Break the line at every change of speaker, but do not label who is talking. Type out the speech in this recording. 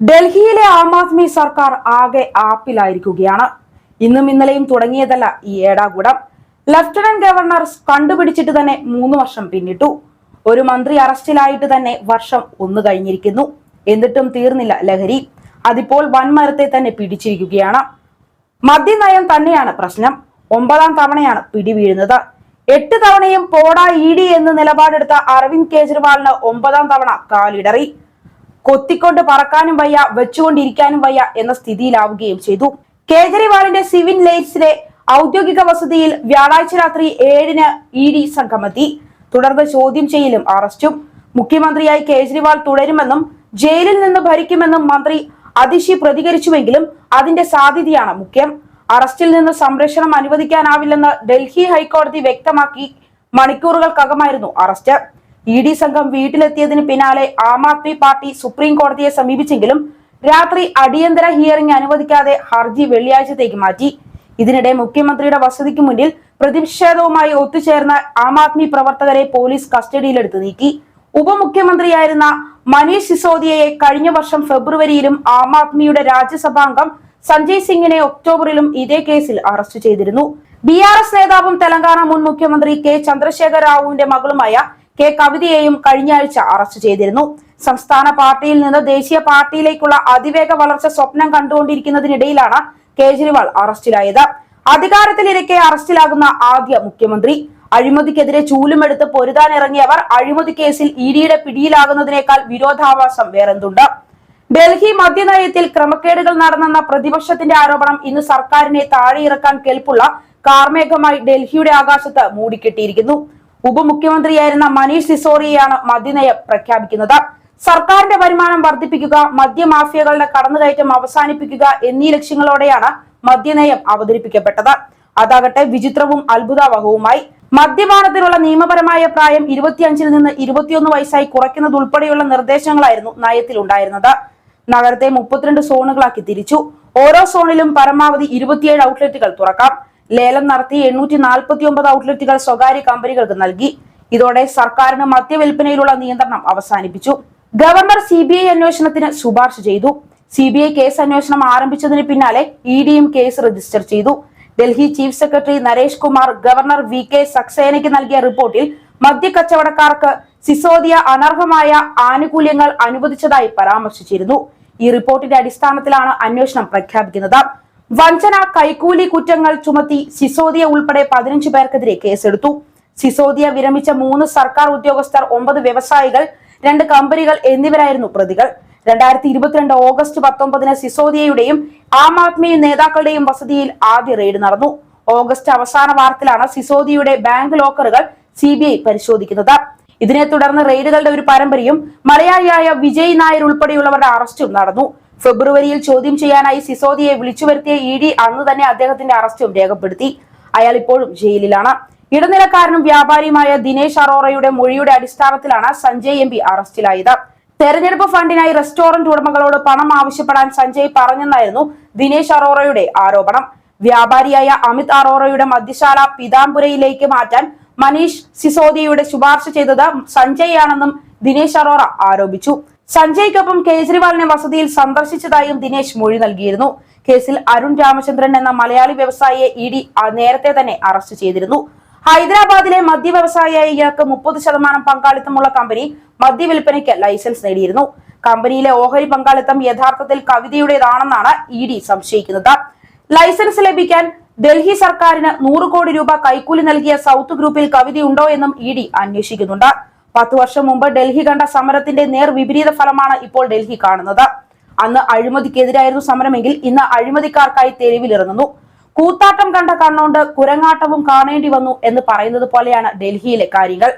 ഡൽഹിയിലെ ആം ആദ്മി സർക്കാർ ആകെ ആപ്പിലായിരിക്കുകയാണ്. ഇന്നും ഇന്നലെയും തുടങ്ങിയതല്ല ഈ ഏടാകൂടം. ലഫ്റ്റനന്റ് ഗവർണർ കണ്ടുപിടിച്ചിട്ട് തന്നെ മൂന്ന് വർഷം പിന്നിട്ടു. ഒരു മന്ത്രി അറസ്റ്റിലായിട്ട് തന്നെ വർഷം ഒന്ന് കഴിഞ്ഞിരിക്കുന്നു. എന്നിട്ടും തീർന്നില്ല ലഹരി. അതിപ്പോൾ വൻമരത്തെ തന്നെ പിടിച്ചിരിക്കുകയാണ്. മദ്യനയം തന്നെയാണ് പ്രശ്നം. ഒമ്പതാം തവണയാണ് പിടിവീഴുന്നത്. എട്ട് തവണയും പോടാ ഇ ഡി എന്ന് നിലപാടെടുത്ത അരവിന്ദ് കെജ്രിവാളിന് ഒമ്പതാം തവണ കാലിടറി. കൊത്തിക്കൊണ്ട് പറക്കാനും വയ്യ വെച്ചുകൊണ്ടിരിക്കാനും വയ്യ എന്ന സ്ഥിതിയിലാവുകയും ചെയ്തു. കേജ്രിവാളിന്റെ സിവിൻ ലൈറ്റ്സിലെ ഔദ്യോഗിക വസതിയിൽ വ്യാഴാഴ്ച രാത്രി ഏഴിന് ഇ ഡി സംഘമെത്തി. തുടർന്ന് ചോദ്യം ചെയ്യലും അറസ്റ്റും. മുഖ്യമന്ത്രിയായി കേജ്രിവാൾ തുടരുമെന്നും ജയിലിൽ നിന്ന് ഭരിക്കുമെന്നും മന്ത്രി അതിശി പ്രതികരിച്ചുവെങ്കിലും അതിന്റെ സാധ്യതയാണ് മുഖ്യം. അറസ്റ്റിൽ നിന്ന് സംരക്ഷണം അനുവദിക്കാനാവില്ലെന്ന് ഡൽഹി ഹൈക്കോടതി വ്യക്തമാക്കി മണിക്കൂറുകൾക്കകമായിരുന്നു അറസ്റ്റ്. ഇ ഡി സംഘം വീട്ടിലെത്തിയതിന് പിന്നാലെ ആം ആദ്മി പാർട്ടി സുപ്രീം കോടതിയെ സമീപിച്ചെങ്കിലും രാത്രി അടിയന്തര ഹിയറിംഗ് അനുവദിക്കാതെ ഹർജി വെള്ളിയാഴ്ചത്തേക്ക് മാറ്റി. ഇതിനിടെ മുഖ്യമന്ത്രിയുടെ വസതിക്ക് മുന്നിൽ പ്രതിഷേധവുമായി ഒത്തുചേർന്ന ആം ആദ്മി പ്രവർത്തകരെ പോലീസ് കസ്റ്റഡിയിലെടുത്ത് നീക്കി. ഉപമുഖ്യമന്ത്രിയായിരുന്ന മനീഷ് സിസോദിയയെ കഴിഞ്ഞ വർഷം ഫെബ്രുവരിയിലും ആം ആദ്മിയുടെ രാജ്യസഭാംഗം സഞ്ജയ് സിംഗിനെ ഒക്ടോബറിലും ഇതേ കേസിൽ അറസ്റ്റ് ചെയ്തിരുന്നു. ബി ആർ എസ് നേതാവും തെലങ്കാന മുൻ മുഖ്യമന്ത്രി കെ. ചന്ദ്രശേഖർ റാവുവിന്റെ മകളുമായ കെ കവിതയെയും കഴിഞ്ഞ ആഴ്ച അറസ്റ്റ് ചെയ്തിരുന്നു. സംസ്ഥാന പാർട്ടിയിൽ നിന്ന് ദേശീയ പാർട്ടിയിലേക്കുള്ള അതിവേഗ വളർച്ച സ്വപ്നം കണ്ടുകൊണ്ടിരിക്കുന്നതിനിടയിലാണ് കേജ്രിവാൾ അറസ്റ്റിലായത്. അധികാരത്തിലിരിക്കെ അറസ്റ്റിലാകുന്ന ആദ്യ മുഖ്യമന്ത്രി. അഴിമതിക്കെതിരെ ചൂലുമെടുത്ത് പൊരുതാനിറങ്ങിയവർ അഴിമതി കേസിൽ ഇ ഡിയുടെ പിടിയിലാകുന്നതിനേക്കാൾ വിരോധാഭാസം വേറെന്തുണ്ട്? ഡൽഹി മദ്യനയത്തിൽ ക്രമക്കേടുകൾ നടന്നെന്ന പ്രതിപക്ഷത്തിന്റെ ആരോപണം ഇന്ന് സർക്കാരിനെ താഴെയിറക്കാൻ കെൽപ്പുള്ള കാർമേഘമായി ഡൽഹിയുടെ ആകാശത്ത് മൂടിക്കെട്ടിയിരിക്കുന്നു. ഉപമുഖ്യമന്ത്രിയായിരുന്ന മനീഷ് സിസോറിയാണ് മദ്യനയം പ്രഖ്യാപിക്കുന്നത്. സർക്കാരിന്റെ വരുമാനം വർദ്ധിപ്പിക്കുക മദ്യമാഫിയകളുടെ കടന്നുകയറ്റം അവസാനിപ്പിക്കുക എന്നീ ലക്ഷ്യങ്ങളോടെയാണ് മദ്യനയം അവതരിപ്പിക്കപ്പെട്ടത്. അതാകട്ടെ വിചിത്രവും അത്ഭുതാവഹവുമായി. മദ്യപാനത്തിനുള്ള നിയമപരമായ പ്രായം ഇരുപത്തിയഞ്ചിൽ നിന്ന് ഇരുപത്തിയൊന്ന് വയസ്സായി കുറയ്ക്കുന്നതുൾപ്പെടെയുള്ള നിർദ്ദേശങ്ങളായിരുന്നു നയത്തിൽ ഉണ്ടായിരുന്നത് നഗരത്തെ മുപ്പത്തിരണ്ട് സോണുകളാക്കി തിരിച്ചു. ഓരോ സോണിലും പരമാവധി ഇരുപത്തിയേഴ് ഔട്ട്ലെറ്റുകൾ തുറക്കാം. ലേലം നടത്തി എണ്ണൂറ്റി നാൽപ്പത്തി ഒമ്പത് ഔട്ട്ലെറ്റുകൾ സ്വകാര്യ കമ്പനികൾക്ക് നൽകി. ഇതോടെ സർക്കാരിന് മദ്യവിൽപ്പനയിലുള്ള നിയന്ത്രണം അവസാനിപ്പിച്ചു. ഗവർണർ സി ബി ഐ അന്വേഷണത്തിന് ശുപാർശ ചെയ്തു. സി ബി ഐ കേസ് അന്വേഷണം ആരംഭിച്ചതിന് പിന്നാലെ ഇ ഡിയും കേസ് രജിസ്റ്റർ ചെയ്തു. Delhi chief secretary Naresh Kumar governor V K സക്സേനയ്ക്ക് നൽകിയ റിപ്പോർട്ടിൽ മദ്യക്കച്ചവടക്കാർക്ക് സിസോദിയ അനർഹമായ ആനുകൂല്യങ്ങൾ അനുവദിച്ചതായി പരാമർശിച്ചിരുന്നു. ഈ റിപ്പോർട്ടിന്റെ അടിസ്ഥാനത്തിലാണ് അന്വേഷണം പ്രഖ്യാപിക്കുന്നത്. വഞ്ചന കൈക്കൂലി കുറ്റങ്ങൾ ചുമത്തി സിസോദിയ ഉൾപ്പെടെ പതിനഞ്ചു പേർക്കെതിരെ കേസെടുത്തു. സിസോദിയ വിരമിച്ച മൂന്ന് സർക്കാർ ഉദ്യോഗസ്ഥർ ഒമ്പത് വ്യവസായികൾ രണ്ട് കമ്പനികൾ എന്നിവരായിരുന്നു പ്രതികൾ. രണ്ടായിരത്തി ഇരുപത്തിരണ്ട് ഓഗസ്റ്റ് പത്തൊമ്പതിന് സിസോദിയയുടെയും ആം ആദ്മി നേതാക്കളുടെയും വസതിയിൽ ആദ്യ റെയ്ഡ് നടന്നു. ഓഗസ്റ്റ് അവസാന വാർത്തയിലാണ് സിസോദിയയുടെ ബാങ്ക് ലോക്കറുകൾ സി പരിശോധിക്കുന്നത്. ഇതിനെ തുടർന്ന് റെയ്ഡുകളുടെ ഒരു പരമ്പരയും മലയാളിയായ വിജയ് നായർ ഉൾപ്പെടെയുള്ളവരുടെ അറസ്റ്റും നടന്നു. ഫെബ്രുവരിയിൽ ചോദ്യം ചെയ്യാനായി സിസോദിയെ വിളിച്ചു വരുത്തിയ ഇ ഡി അന്ന് തന്നെ അദ്ദേഹത്തിന്റെ അറസ്റ്റും രേഖപ്പെടുത്തി. അയാൾ ഇപ്പോഴും ജയിലിലാണ്. ഇടനിലക്കാരനും വ്യാപാരിയുമായ ദിനേശ് അറോറയുടെ മൊഴിയുടെ അടിസ്ഥാനത്തിലാണ് സഞ്ജയ് എം പി അറസ്റ്റിലായത്. തെരഞ്ഞെടുപ്പ് ഫണ്ടിനായി റെസ്റ്റോറന്റ് ഉടമകളോട് പണം ആവശ്യപ്പെടാൻ സഞ്ജയ് പറഞ്ഞെന്നായിരുന്നു ദിനേശ് അറോറയുടെ ആരോപണം. വ്യാപാരിയായ അമിത് അറോറയുടെ മദ്യശാല പിതാംപുരയിലേക്ക് മാറ്റാൻ മനീഷ് സിസോദിയയുടെ ശുപാർശ ചെയ്തത് സഞ്ജയ് ആണെന്നും ദിനേശ് അറോറ ആരോപിച്ചു. സഞ്ജയ്ക്കൊപ്പം കേജ്രിവാളിനെ വസതിയിൽ സന്ദർശിച്ചതായും ദിനേശ് മൊഴി നൽകിയിരുന്നു. കേസിൽ അരുൺ രാമചന്ദ്രൻ എന്ന മലയാളി വ്യവസായിയെ ഇ ഡി നേരത്തെ തന്നെ അറസ്റ്റ് ചെയ്തിരുന്നു. ഹൈദരാബാദിലെ മദ്യ വ്യവസായിയായ ഇയാൾക്ക് മുപ്പത് ശതമാനം പങ്കാളിത്തമുള്ള കമ്പനി മദ്യവില്പനയ്ക്ക് ലൈസൻസ് നേടിയിരുന്നു. കമ്പനിയിലെ ഓഹരി പങ്കാളിത്തം യഥാർത്ഥത്തിൽ കവിതയുടേതാണെന്നാണ് ഇ ഡി സംശയിക്കുന്നത്. ലൈസൻസ് ലഭിക്കാൻ ഡൽഹി സർക്കാരിന് നൂറ് കോടി രൂപ കൈക്കൂലി നൽകിയ സൗത്ത് ഗ്രൂപ്പിൽ കവിതയുണ്ടോ എന്നും ഇ ഡി അന്വേഷിക്കുന്നുണ്ട്. പത്തു വർഷം മുമ്പ് ഡൽഹി കണ്ട സമരത്തിന്റെ നേർ വിപരീത ഫലമാണ് ഇപ്പോൾ ഡൽഹി കാണുന്നത്. അന്ന് അഴിമതിക്കെതിരായിരുന്നു സമരമെങ്കിൽ ഇന്ന് അഴിമതിക്കാർക്കായി തെരുവിലിറങ്ങുന്നു. കൂത്താട്ടം കണ്ട കണ്ണോണ്ട് കുരങ്ങാട്ടവും കാണേണ്ടി വന്നു എന്ന് പറയുന്നത് പോലെയാണ് ഡൽഹിയിലെ കാര്യങ്ങൾ.